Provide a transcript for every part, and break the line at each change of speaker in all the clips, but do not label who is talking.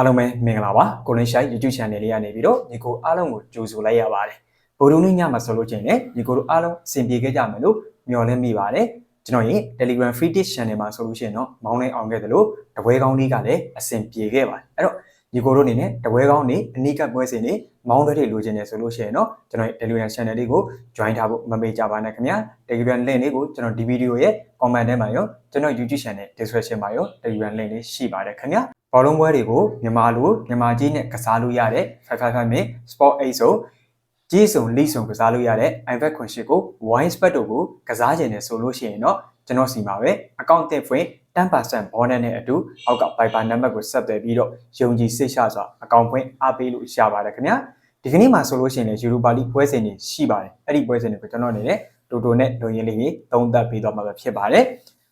အားလုံးပဲမင်္ဂလာပါကိုလင်းရှိုင်း YouTube channel လေးကနေပြီးတော့ညီကိုအားလုံးကိုကြိုဆိုလိုက်ရပါတယ်ဗိုလ်ဒုနေ့ညမှာဆိုလို့ချင်းလည်းညီကိုတို့အားလုံးအဆင်ပြေခဲ့ကြမယ်လို့မျှော်လင့်မိပါတယ်ကျွန်တော်ရဲ့ Telegram Free Dish Channel မှာဆိုလို့ရှိရင်တော့မောင်းနိုင်အောင်ခဲ့တယ်လို့တပွဲကောင်းလေးကလည်းအဆင်ပြေခဲ့ပါတယ်အဲ့တော့ညီကိုတို့အနေနဲ့တပွဲကောင်းနေအနိကပွဲစဉ်နေမောင်းတွေလိုချင်တယ်ဆိုလို့ရှိရင်တော့ကျွန်တော်ရဲ့ Telegram Channel လေးကို join ထားဖို့မမေ့ကြပါနဲ့ခင်ဗျာ Telegram link လေးကိုကျွန်တော်ဒီဗီဒီယိုရဲ့ comment ထဲမှာရောကျွန်တော် YouTube channel description မှာရော Telegram link လေးရှိပါတယ်ခင်ဗျာ ဘောလုံးပွဲတွေကိုမြန်မာလိုမြန်မာကြီးနဲ့ကစားလို့ရတဲ့55 minute sport 8ဆိုကြီးစုံလိစုံကစားလို့ရတဲ့ iPad ခွန်ရှိကို wine spot တို့ကိုကစားခြင်းနဲ့ဆိုလို့ရှိရင်တော့ကျွန်တော်စီမှာပဲ account တစ်ဖွင့်10% bonus နဲ့အတူအောက်က Viber number ကိုဆက်သွယ်ပြီးတော့ယုံကြည်စိတ်ချစွာ account ဖွင့်အားပေးလို့ရပါတယ်ခင်ဗျာဒီကနေ့မှာဆိုလို့ရှိရင်လည်း Europa League ပွဲစဉ်တွေရှိပါတယ်အဲ့ဒီပွဲစဉ်တွေကိုကျွန်တော်အနေနဲ့တိုတိုနဲ့လုံရင်းလေးကြီးသုံးသပ်ပေးတော့မှာပဲဖြစ်ပါတယ်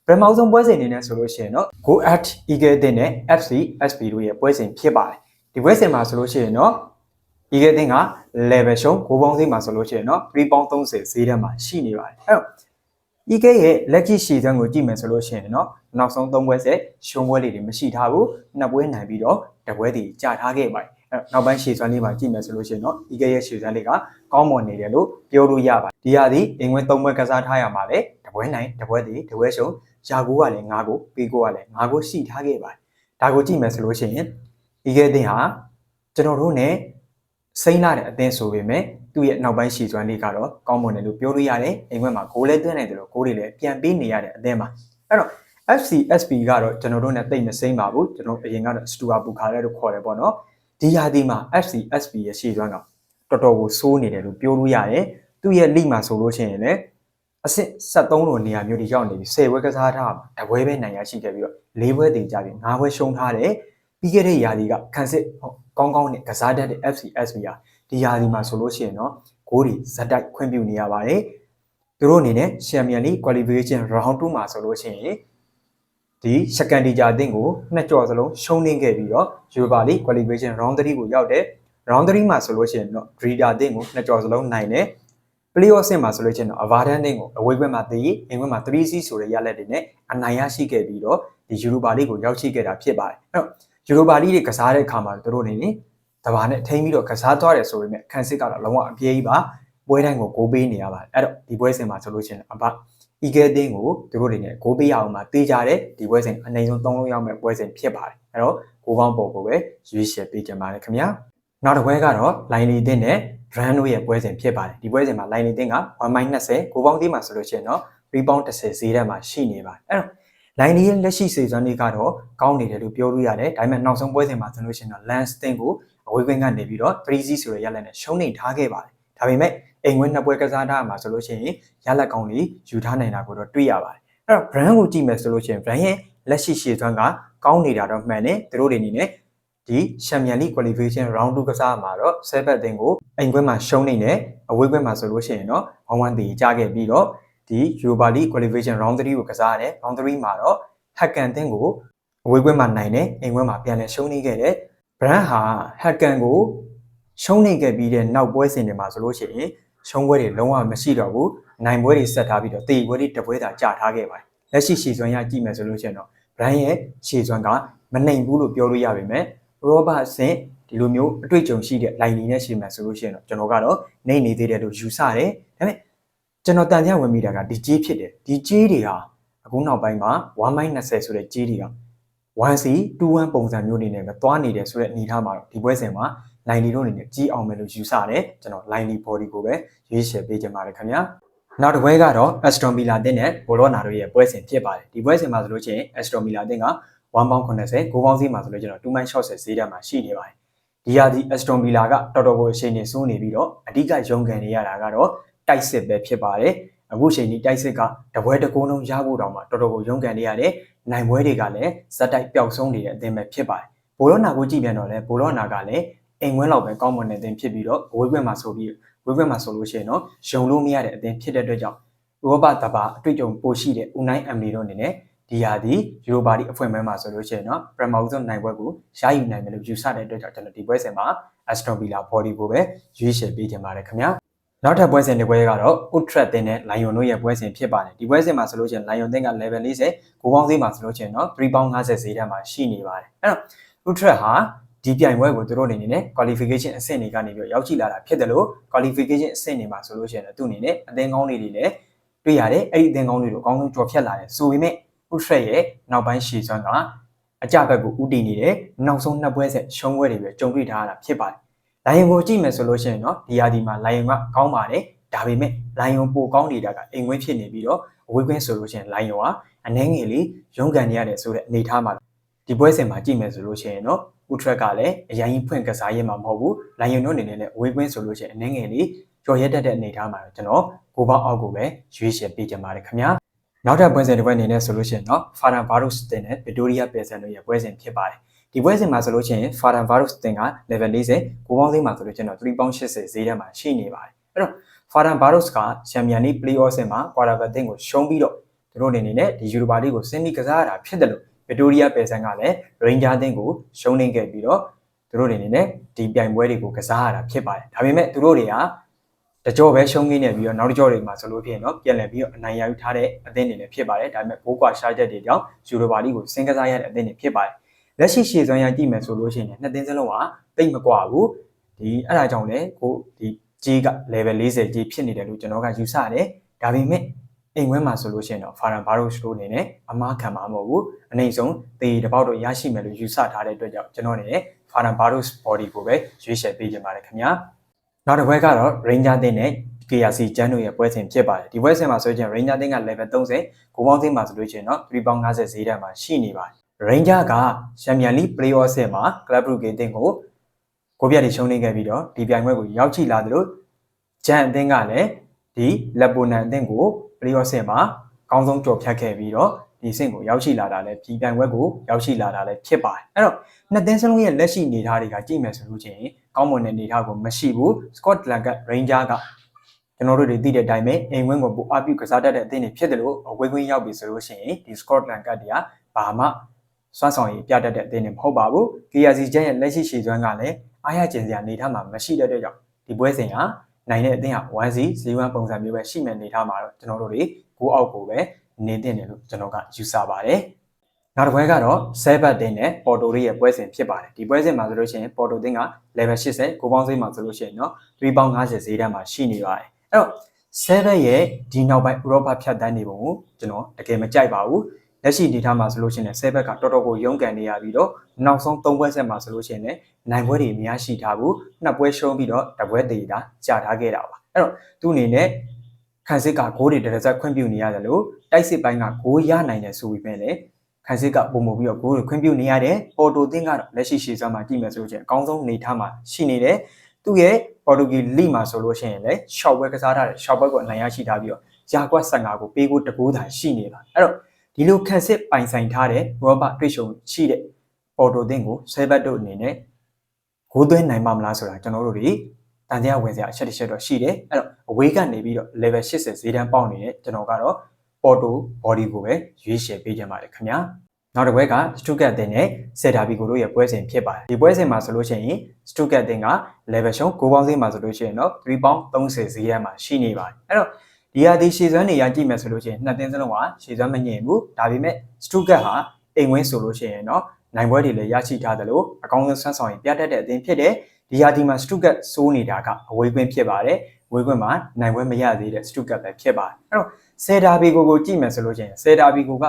ပထမဆုံးပွဲစဉ်အနေနဲ့ဆိုလို့ရှိရင်တော့ Go at Eagle တင်နဲ့ FC SP တို့ရဲ့ပွဲစဉ်ဖြစ်ပါတယ်ဒီပွဲစဉ်မှာဆိုလို့ရှိရင်တော့ Eagle တင်က level ရှုံး6ပေါင်းစိမှာဆိုလို့ရှိရင်တော့3ပေါင်း30ဈေးထဲမှာရှိနေပါတယ်အဲ့တော့ EK ရဲ့လက်ရှိရှည်စံကိုကြည့်မယ်ဆိုလို့ရှိရင်တော့နောက်ဆုံး၃ပွဲဆက်ရှုံးပွဲလေးတွေမရှိထားဘူးနှစ်ပွဲနိုင်ပြီးတော့တပွဲတည်ကြာထားခဲ့ပါတယ်အဲ့တော့နောက်ပိုင်းရှည်စွမ်းလေးမှာကြည့်မယ်ဆိုလို့ရှိရင်တော့ EK ရဲ့ရှည်စွမ်းလေးကကောင်းမွန်နေတယ်လို့ပြောလို့ရပါတယ်ဒီဟာဒီအင်္ဂွင်း၃ပွဲကစားထားရမှာလေတပွဲနိုင်တပွဲတည်တပွဲရှုံး ယာကိုကလည်း၅ကိုပေးကိုကလည်း၅ကိုရှိထားခဲ့ပါတယ်ဒါကိုကြည့်မယ်ဆိုလို့ရှိရင် EK တင်ဟာကျွန်တော်တို့ ਨੇ စိမ့်လာတဲ့အသင်းဆိုပေမဲ့သူ့ရဲ့နောက်ပိုင်းရှည်စွမ်းလေးကတော့ကောင်းမွန်တယ်လို့ပြောလို့ရတယ်အိမ်ဘက်မှာဂိုးလည်းသွင်းနိုင်တယ်လို့ဂိုးတွေလည်းပြန်ပေးနေရတဲ့အသင်းပါအဲ့တော့ FC SP ကတော့ကျွန်တော်တို့ ਨੇ တိတ်မစိမ့်ပါဘူးကျွန်တော်အရင်ကတော့ Stua Bukhara လို့ခေါ်တယ်ပေါ့နော်ဒီဟာဒီမှာ FC SP ရဲ့ရှည်စွမ်းကတော်တော်ကိုစိုးနေတယ်လို့ပြောလို့ရတယ်သူ့ရဲ့လိမှာဆိုလို့ရှိရင်လည်း အဆင့်73လိုနေရာမျိုးတွေရောက်နေပြီ10ဘွဲကစားထားမှာတပွဲပဲနိုင်ရရှိခဲ့ပြီးတော့၄ဘွဲတင်ကြပြီး၅ဘွဲရှုံးထားတယ်ပြီးခဲ့တဲ့ရာသီကခန်းစစ်ကောင်းကောင်းနဲ့ကစားတတ်တဲ့ FC SP ဟာဒီရာသီမှာဆိုလို့ရှိရင်တော့ဂိုးတွေဇက်တိုက်ခွင့်ပြုနေရပါတယ်သူတို့အနေနဲ့ Champions League Qualification Round 2မှာဆိုလို့ရှိရင်ဒီစကန်ဒီဂျာအသင်းကိုနှစ်ကြော်စလုံးရှုံးနေခဲ့ပြီးတော့ Europa League Qualification Round 3ကိုရောက်တယ် Round 3မှာဆိုလို့ရှိရင်တော့ Drida အသင်းကိုနှစ်ကြော်စလုံးနိုင်တယ် Playoff ဆင့်မှာဆိုလို့ရှိရင်တော့ Avadan အသင်းကိုအဝေးဘက်မှာသေးအင်္ဂွန်းမှာ 3C ဆိုတဲ့ရလက်တွေနဲ့အနိုင်ရရှိခဲ့ပြီးတော့ဒီ Europa League ကိုရောက်ရှိခဲ့တာဖြစ်ပါတယ်အဲ့တော့ Europa League တွေကစားတဲ့အခါမှာသူတို့အနေနဲ့တဘာနဲ့ထိမ့်ပြီးတော့ကစားသွားတယ်ဆိုပေမဲ့ခန်းစစ်ကတော့လုံးဝအပြေးကြီးပါပွဲတိုင်းကိုဂိုးပေးနေရပါတယ်အဲ့တော့ဒီပွဲစဉ်မှာဆိုလို့ရှိရင်အဘအီဂဲတင်းကိုသူတို့တွေနဲ့ဂိုးပေးရအောင်မှာတေးကြတယ်ဒီပွဲစဉ်အနိုင်ဆုံး၃လုံးရောက်မဲ့ပွဲစဉ်ဖြစ်ပါတယ်အဲ့တော့ဂိုးကောင်းပုံကိုပဲရွေးချယ်ပေးကြပါတယ်ခင်ဗျာနောက်တစ်ပွဲကတော့လိုင်းလီတင်းနဲ့ brand တို့ရဲ့ပွဲစဉ်ဖြစ်ပါတယ်ဒီပွဲစဉ်မှာလိုင်းလီတင်းက1.20ဂိုးပေါင်းသေးမှာဆိုလို့ရှိရင်တော့3.10ဈေးထဲမှာရှိနေပါတယ်အဲ့တော့လိုင်းလီရဲ့လက်ရှိစေစွမ်းလေးကတော့ကောင်းနေတယ်လို့ပြောလို့ရတယ်ဒါပေမဲ့နောက်ဆုံးပွဲစဉ်မှာဆိုလို့ရှိရင်တော့ lance တင်းကိုအဝေးကွင်းကနေပြီးတော့ 3C ဆိုတဲ့ရလက်နဲ့ရှုံးနေထားခဲ့ပါတယ်ဒါပေမဲ့အိမ်ဝင်းနှစ်ပွဲကစားထားမှာဆိုလို့ရှိရင်ရလက်ကောင်းလေးယူထားနိုင်တာကိုတော့တွေ့ရပါတယ်အဲ့တော့ brand ကိုကြည့်မယ်ဆိုလို့ရှိရင် brand ရဲ့လက်ရှိရှည်စွမ်းကကောင်းနေတာတော့မှန်တယ်သူတို့တွေအနေနဲ့ ဒီ Champions League Qualification Round 2ကစားမှာတော့7ဘက်တင်ကိုအိမ်ကွင်းမှာရှုံးနေတယ်အဝေးကွင်းမှာဆိုလို့ရှိရင်တော့1-1တည်ကြခဲ့ပြီးတော့ဒီ Europa League Qualification Round 3ကိုကစားရတယ် Round 3မှာတော့ Hacken တင်ကိုအဝေးကွင်းမှာနိုင်တယ်အိမ်ကွင်းမှာပြန်လည်ရှုံးနေခဲ့တယ် brand ဟာ Hacken ကိုရှုံးနေခဲ့ပြီးတဲ့နောက်ပွဲစဉ်တွေမှာဆိုလို့ရှိရင်ရှုံးပွဲတွေလုံးဝမရှိတော့ဘူးနိုင်ပွဲတွေဆက်ထားပြီးတော့တေပွဲတွေတပွဲသာကြာထားခဲ့ပါတယ်လက်ရှိရှည်စွမ်းရကြည့်မယ်ဆိုလို့ရှိရင်တော့ brand ရဲ့ရှည်စွမ်းကမနိုင်ဘူးလို့ပြောလို့ရပါမယ် Robert ဆင့်ဒီလိုမျိုးအတွေ့အကြုံရှိတဲ့ line နေနဲ့ရှည်မယ်ဆိုလို့ရှိရင်တော့ကျွန်တော်ကတော့နေနေသေးတယ်လို့ယူဆတယ်ဒါပေမဲ့ကျွန်တော်တန်တရားဝင်မိတာကဒီကြေးဖြစ်တယ်ဒီကြေးတွေဟာအခုနောက်ပိုင်းမှာ1.20ဆိုတဲ့ကြေးတွေက 1C 2-1ပုံစံမျိုးအနေနဲ့ပဲသွားနေတယ်ဆိုတဲ့အနေအထားမှာတော့ဒီပွဲစဉ်မှာ line လေးတို့အနေနဲ့ကြီးအောင်မယ်လို့ယူဆတယ်ကျွန်တော် line လေး body ကိုပဲရွေးချယ်ပေးကြပါတယ်ခင်ဗျာနောက်တစ်ပွဲကတော့ Aston Villa တင်းနဲ့ Bologna တို့ရဲ့ပွဲစဉ်ဖြစ်ပါတယ်ဒီပွဲစဉ်မှာဆိုလို့ချင်း Aston Villa တင်းက 1ပေါင်း80 9ပေါင်းစီးမှာဆိုလို့ကျွန်တော်2မိုင်း60ဈေးတက်မှာရှိနေပါတယ်ဒီဟာဒီ Aston Villa ကတော်တော်ကိုအချိန်နေစိုးနေပြီးတော့အဓိကရုံးကန်နေရတာကတော့တိုက်စစ်ပဲဖြစ်ပါတယ်အခုချိန်นี้တိုက်စစ်ကတပွဲတကုန်းလုံးရဖို့တောင်မှတော်တော်ကိုရုံးကန်နေရတယ်နိုင်ပွဲတွေကလည်းဇက်တိုက်ပျောက်ဆုံးနေတဲ့အသင်းပဲဖြစ်ပါတယ်ဘိုလောနာကိုကြည့်ပြန်တော့လဲဘိုလောနာကလည်းအိမ်ဝင်းလောက်ပဲကောင်းမွန်တဲ့အသင်းဖြစ်ပြီးတော့ဝေးခွင့်မှာဆိုပြီးဝေးခွင့်မှာဆိုလို့ရှိရင်တော့ယုံလို့မရတဲ့အသင်းဖြစ်တဲ့အတွက်ကြောင့်ဥရောပတဘာအတွေ့အကြုံပိုရှိတဲ့ U9 Emily တို့အနေနဲ့ ဒီဟာဒီယူရိုပါဒီအဖွဲ့မဲမှာဆိုလို့ရှိရင်တော့ပရမောက်ဆုံးနိုင်ပွဲကိုရယူနိုင်မယ်လို့ယူဆတဲ့အတွက်ကြောင့်ကျွန်တော်ဒီပွဲစဉ်မှာ Aston Villa body ကိုပဲရွေးချယ်ပေးခြင်းပါတယ်ခင်ဗျာနောက်ထပ်ပွဲစဉ်တစ်ပွဲကတော့ Utrecht တင်းနဲ့ Lion တို့ရဲ့ပွဲစဉ်ဖြစ်ပါတယ်ဒီပွဲစဉ်မှာဆိုလို့ရှိရင် Lion တင်းက level 40ကိုပေါင်းဈေးမှာဆိုလို့ရှိရင်တော့3ပေါင်း50ဈေးထဲမှာရှိနေပါတယ်အဲ့တော့ Utrecht ဟာဒီဒီပြိုင်ပွဲကိုသူတို့အနေနဲ့ qualification အဆင့်တွေကနေပြီးရောက်ရှိလာတာဖြစ်တယ်လို့ qualification အဆင့်တွေမှာဆိုလို့ရှိရင်လည်းသူ့အနေနဲ့အသင်းကောင်းတွေတွေလည်းတွေ့ရတယ်အဲ့ဒီအသင်းကောင်းတွေကိုအကောင်းဆုံးကြော်ဖြတ်လာတယ်ဆိုပေမဲ့ Utrecht ရဲ့နောက်ပိုင်းရှည်စွမ်းကအကြဘက်ကိုဥတည်နေတယ်နောက်ဆုံးနှစ်ပွဲဆက်ရှုံးပွဲတွေပဲကြုံတွေ့ထားရတာဖြစ်ပါတယ်။လိုင်ယွန်ကိုကြည့်မယ်ဆိုလို့ရှိရင်တော့ဒီယာဒီမှာလိုင်ယွန်ကကောင်းပါတယ်ဒါပေမဲ့လိုင်ယွန်ပိုကောင်းနေတာကအိမ်ဝင်းဖြစ်နေပြီးတော့အဝေးကွင်းဆိုလို့ရှိရင်လိုင်ယွန်ကအနှဲငယ်လေးရုန်းကန်နေရတယ်ဆိုတဲ့အနေအထားမှာဒီပွဲစဉ်မှာကြည့်မယ်ဆိုလို့ရှိရင်တော့ဥထရက်ကလည်းအရင်ကြီးဖွင့်ကစားရမှာမဟုတ်ဘူးလိုင်ယွန်တို့အနေနဲ့လည်းအဝေးကွင်းဆိုလို့ရှိရင်အနှဲငယ်လေးကြော်ရက်တက်တဲ့အနေအထားမှာတော့ကျွန်တော်ကိုပေါအောက်ကိုပဲရွေးချယ်ပေးကြပါတယ်ခင်ဗျာ နောက်ထပ်ပွဲစဉ်တစ်ပွဲအနေနဲ့ဆိုလို့ရှိရင်တော့ Faran Varus တင်နဲ့ Victoria Pearson တို့ရဲ့ပွဲစဉ်ဖြစ်ပါတယ်ဒီပွဲစဉ်မှာဆိုလို့ရှိရင် Faran Varus တင်က level 40ကိုပေါင်းသိမ်းမှာဆိုလို့ကျွန်တော်3ပေါင်း80ဈေးထဲမှာရှိနေပါတယ်အဲ့တော့ Faran Barros ကချန်ပီယံလိ play-off ဆင်မှာ quarter final တင်ကိုရှုံးပြီးတော့သူတို့အနေနဲ့ဒီ Europa League ကိုဆင်းပြီးကစားရတာဖြစ်တယ်လို့ Victoria Pearson ကလည်း Ranger တင်ကိုရှုံးနေခဲ့ပြီးတော့သူတို့အနေနဲ့ဒီပြိုင်ပွဲတွေကိုကစားရတာဖြစ်ပါတယ်ဒါပေမဲ့သူတို့တွေက တကြောပဲရှုံးနေနေပြီးတော့နောက်တကြောတွေမှာဆိုလို့ဖြစ်ရင်တော့ပြန်လည်ပြီးတော့အနိုင်ရယူထားတဲ့အသင်းတွေလည်းဖြစ်ပါတယ်ဒါပေမဲ့ဘိုးကွာရှားချက်တွေကြောင့် Europa League ကိုဆင်းကစားရတဲ့အသင်းတွေဖြစ်ပါတယ်လက်ရှိရှေ့စွမ်းရကြည့်မယ်ဆိုလို့ရှိရင်နှစ်သင်းစလုံးကတိတ်မကွာဘူးဒီအဲ့ဒါကြောင့်လည်းကိုဒီကြီးက level 40ကြီးဖြစ်နေတယ်လို့ကျွန်တော်ကယူဆတယ်ဒါပေမဲ့အိမ်ဝဲမှာဆိုလို့ရှိရင်တော့ Faran Barros တို့အနေနဲ့အမားခံမှာမဟုတ်ဘူးအနိုင်ဆုံးတေတပေါက်တော့ရရှိမယ်လို့ယူဆထားတဲ့အတွက်ကြောင့်ကျွန်တော်အနေနဲ့ Faran Barros body ကိုပဲရွေးချယ်ပေးခြင်းပါတယ်ခင်ဗျာ နောက်တစ်ပွဲကတော့ Ranger တင်းနဲ့ KRC ကျန်းတို့ရဲ့ပွဲစဉ်ဖြစ်ပါတယ်ဒီပွဲစဉ်မှာဆိုရင် Ranger တင်းက level 30ကိုပေါင်းသိမ်းမှာဆိုလို့ရှိရင်တော့3.50ဈေးတန်းမှာရှိနေပါတယ် Ranger က Champions League Play-off ဆင်မှာ Club Brugge တင်းကိုကိုပြတ်တွေရှုံးနေခဲ့ပြီးတော့ဒီပြိုင်ပွဲကိုရောက်ချိလာသလိုဂျန်အသင်းကလည်းဒီလက်ပိုနန်အသင်းကို Play-off ဆင်မှာအကောင်းဆုံးကြော်ဖြတ်ခဲ့ပြီးတော့ဒီဆင့်ကိုရောက်ရှိလာတာလည်းဒီပြိုင်ပွဲကိုရောက်ရှိလာတာလည်းဖြစ်ပါတယ်အဲ့တော့နှစ်သင်းစလုံးရဲ့လက်ရှိအနေအထားတွေကကြည့်မယ်ဆိုလို့ချင်း ကောင်းမွန်တဲ့အနေအထားကိုမရှိဘူး Scotland က Ranger ကကျွန်တော်တို့တွေသိတဲ့အတိုင်းပဲအိမ်ဝင်းကိုပိုအပြုကစားတတ်တဲ့အသင်းတွေဖြစ်တယ်လို့အဝေးကွင်းရောက်ပြီဆိုလို့ရှိရင်ဒီ Scotland ကတည်းကဘာမှစွမ်းဆောင်ရည်ပြတတ်တဲ့အသင်းတွေမဟုတ်ပါဘူး KRC ကျန်းရဲ့လက်ရှိရှည်စွမ်းကလည်းအားရကျင်စရာအနေထားမှာမရှိတဲ့အတွက်ကြောင့်ဒီပွဲစဉ်ဟာနိုင်တဲ့အသင်းဟာ 1C 0-1ပုံစံမျိုးပဲရှိမဲ့အနေထားမှာတော့ကျွန်တော်တို့တွေကိုအောက်ကိုပဲနေတင်တယ်လို့ကျွန်တော်ကယူဆပါတယ် နောက်တစ်ပွဲကတော့ဆဲဘတ်တင်နဲ့ပေါ်တိုရဲ့ပွဲစဉ်ဖြစ်ပါတယ်ဒီပွဲစဉ်မှာဆိုလို့ရှိရင်ပေါ်တိုတင်က level 80ကိုပေါင်းစိမ်းမှာဆိုလို့ရှိရင်တော့3ပေါင်း50ဈေးတန်းမှာရှိနေပါတယ်အဲ့တော့ဆဲဘတ်ရဲ့ဒီနောက်ပိုင်းဥရောပဖြတ်တန်းနေပုံကိုကျွန်တော်တကယ်မကြိုက်ပါဘူးလက်ရှိဒီထားမှာဆိုလို့ရှိရင်ဆဲဘက်ကတော်တော်ကိုရုန်းကန်နေရပြီးတော့နောက်ဆုံး၃ပွဲဆက်မှာဆိုလို့ရှိရင်လည်းနိုင်ပွဲတွေအများရှိထားဘူးနှစ်ပွဲရှုံးပြီးတော့တပွဲသေးတာကြာထားခဲ့တာပါအဲ့တော့သူ့အနေနဲ့ခန်းစစ်ကဂိုးတွေတရဇက်ခွင့်ပြုနေရတယ်လို့တိုက်စစ်ပိုင်းကဂိုးရနိုင်တယ်ဆိုပြီးပဲလေ ခန်းစစ်ကပုံမပြီးတော့ဂိုးတွေခွင့်ပြုနေရတယ်ပေါ်တိုတင်းကတော့လက်ရှိရှေ့စွမ်းမှာကြည့်မယ်ဆိုလို့ချင်းအကောင်းဆုံးနေထားမှာရှိနေတယ်သူ့ရဲ့ပေါ်တိုဂီလိမှာဆိုလို့ရှိရင်လည်းရှော့ဘွဲကစားထားတယ်ရှော့ဘွဲကိုအနိုင်ရရှိထားပြီးတော့ယာကွက်15ကိုပေးကိုတကိုးသာရှိနေတာအဲ့တော့ဒီလိုခန်းစစ်ပိုင်ဆိုင်ထားတဲ့ရောဘတွေ့ရှုံရှိတဲ့ပေါ်တိုတင်းကိုဆဲဘတ်တို့အနေနဲ့ဂိုးသွင်းနိုင်ပါမလားဆိုတာကျွန်တော်တို့တွေတန်တရားဝင်စရာအချက်တစ်ချက်တော့ရှိတယ်အဲ့တော့အဝေးကနေပြီးတော့ level 80ဈေးတန်းပေါက်နေတဲ့ကျွန်တော်ကတော့ Porto body ကိုပဲရွေးချယ်ပေးကြပါတယ်ခင်ဗျာနောက်တစ်ပွဲက Stuttgart တင်နဲ့ Celta Vigo တို့ရဲ့ပွဲစဉ်ဖြစ်ပါတယ်ဒီပွဲစဉ်မှာဆိုလို့ရှိရင် Stuttgart တင်က level ရှုံး9ပေါင်းဈေးမှာဆိုလို့ရှိရင်တော့3ပေါင်း30ဈေးတန်းမှာရှိနေပါတယ်အဲ့တော့ဒီဟာဒီရှည်စွမ်းနေရကြည့်မယ်ဆိုလို့ရှိရင်နှစ်သင်းစလုံးကရှည်စွမ်းမငြင်ဘူးဒါပေမဲ့ Stuttgart ဟာအိမ်ဝင်းဆိုလို့ရှိရင်တော့နိုင်ပွဲတွေလည်းရရှိထားတယ်လို့အကောင်းဆုံးဆွမ်းဆောင်ရင်ပြတတ်တဲ့အသင်းဖြစ်တယ်ဒီဟာဒီမှာ Stuttgart စိုးနေတာကအဝေးကွင်းဖြစ်ပါတယ်ဝေးကွင်းမှာနိုင်ပွဲမရသေးတဲ့ Stuttgart ပဲဖြစ်ပါတယ်အဲ့တော့ ဆယ်ဒါဘီကိုကိုကြည့်မယ်ဆိုလို့ရှိရင်ဆယ်ဒါဘီကိုက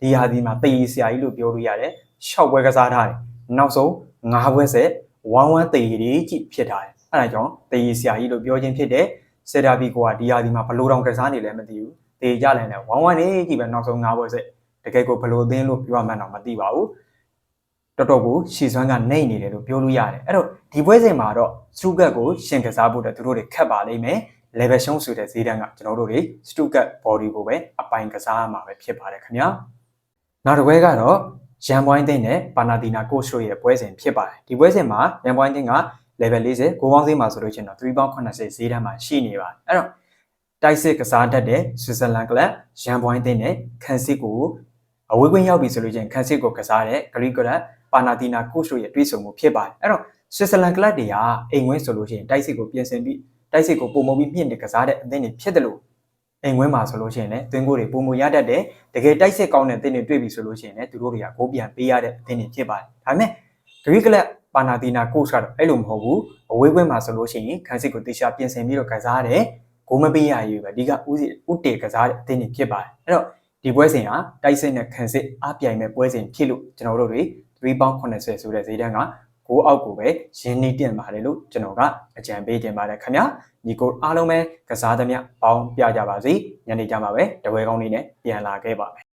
ဒီဟာဒီမှာတည်ဆရာကြီးလို့ပြောလို့ရတယ်ရှောက်ပွဲကစားထားတယ်နောက်ဆုံး၅ပွဲဆက်ဝမ်းဝမ်းတည်ရီကြည့်ဖြစ်ထားတယ်အဲ့ဒါကြောင့်တည်ဆရာကြီးလို့ပြောခြင်းဖြစ်တယ်ဆယ်ဒါဘီကိုကဒီဟာဒီမှာဘလို့တောင်ကစားနေလဲမသိဘူးတည်ကြလည်းနဲ့ဝမ်းဝမ်းနေကြည့်ပဲနောက်ဆုံး၅ပွဲဆက်တကယ်ကိုဘလို့သင်းလို့ပြောမှန်းတော့မသိပါဘူးတော်တော်ကိုရှည်စွမ်းကနေနေတယ်လို့ပြောလို့ရတယ်အဲ့တော့ဒီပွဲစဉ်မှာတော့စတူဂတ်ကိုရှင်ကစားဖို့တဲ့သူတို့တွေခက်ပါလိမ့်မယ် level ရှုံးဆိုတဲ့ဈေးတန်းကကျွန်တော်တို့တွေ Stuttgart body ကိုပဲအပိုင်ကစားရမှာပဲဖြစ်ပါတယ်ခင်ဗျာနောက်တစ်ပွဲကတော့ရန်ပွိုင်းသိန်းနဲ့ပါနာတီနာကိုရှိုရဲ့ပွဲစဉ်ဖြစ်ပါတယ်ဒီပွဲစဉ်မှာရန်ပွိုင်းသိန်းက level 40ကိုပေါင်းဈေးမှာဆိုလို့ရှိရင်တော့3.80ဈေးတန်းမှာရှိနေပါတယ်အဲ့တော့တိုက်စစ်ကစားတတ်တဲ့ Switzerland Club ရန်ပွိုင်းသိန်းနဲ့ခန်းစစ်ကိုအဝေးကွင်းရောက်ပြီဆိုလို့ချင်းခန်းစစ်ကိုကစားတဲ့ Greek Club ပါနာတီနာကိုရှိုရဲ့တွဲဆုံမှုဖြစ်ပါတယ်အဲ့တော့ Switzerland Club တွေကအိမ်ဝင်းဆိုလို့ရှိရင်တိုက်စစ်ကိုပြင်ဆင်ပြီး တိုက်စစ်ကိုပုံမပြီးမြင့်နေကစားတဲ့အသင်းတွေဖြစ်တယ်လို့အိမ်ဝင်းမှာဆိုလို့ရှိရင်လည်းသွင်းကိုတွေပုံမရတတ်တယ်တကယ်တိုက်စစ်ကောင်းတဲ့အသင်းတွေတွေ့ပြီဆိုလို့ရှိရင်လည်းသူတို့တွေကဂိုးပြန်ပေးရတဲ့အသင်းတွေဖြစ်ပါတယ်ဒါပေမဲ့ Greek Club ပါနာတီနာကို့စ်ကတော့အဲ့လိုမဟုတ်ဘူးအဝေးကွင်းမှာဆိုလို့ရှိရင်ခန်းစစ်ကိုတေချာပြင်ဆင်ပြီးတော့ကစားရတယ်ဂိုးမပေးရရည်ပဲဒီကဦးစီဥတေကစားတဲ့အသင်းတွေဖြစ်ပါတယ်အဲ့တော့ဒီပွဲစဉ်ဟာတိုက်စစ်နဲ့ခန်းစစ်အပြိုင်မဲ့ပွဲစဉ်ဖြစ်လို့ကျွန်တော်တို့တွေ3ပေါင်း80ဆိုတဲ့ဈေးတန်းက ကိုးအောက်ကိုပဲရင်းနှီးတင်ပါတယ်လို့ကျွန်တော်ကအကြံပေးတင်ပါတယ်ခင်ဗျာညီကိုအားလုံးပဲကစားသမျှပေါင်းပြကြပါစေညနေကြမှာပဲတပွဲကောင်းလေးနဲ့ပြန်လာခဲ့ပါမယ်